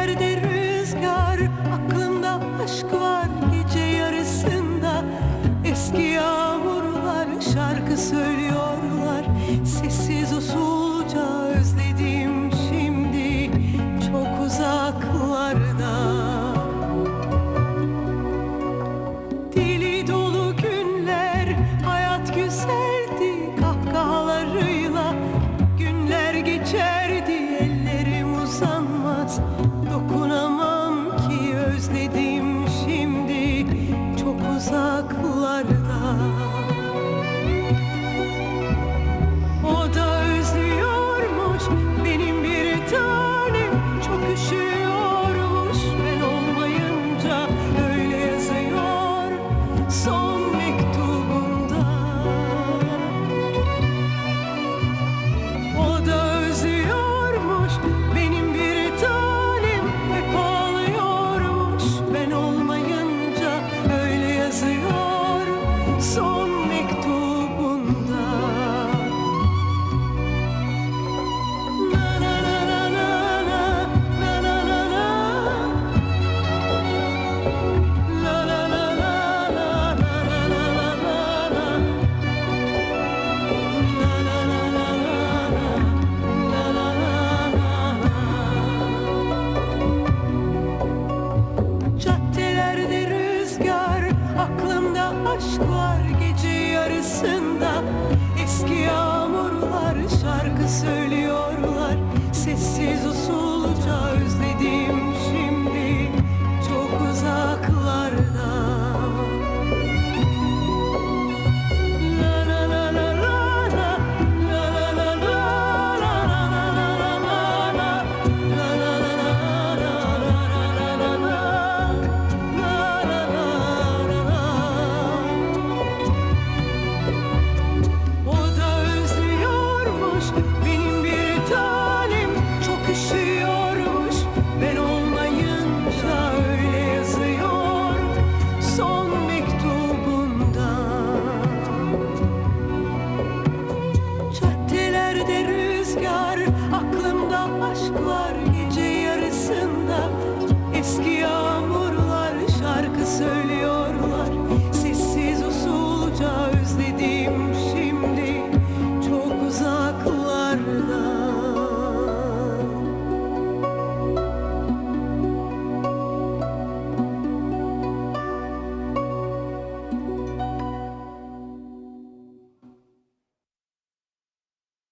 Caddelerde rüzgar, aklımda aşk var gece yarısında. Eski yağmurlar şarkı söylüyorlar, sessiz usulca özledim şimdi çok uzaklarda. Dili dolu günler, hayat güzeldi Dokunamam ki özledim şimdi çok uzaklarda. O da özlüyormuş benim bir tanem Çok üşüyormuş aşklar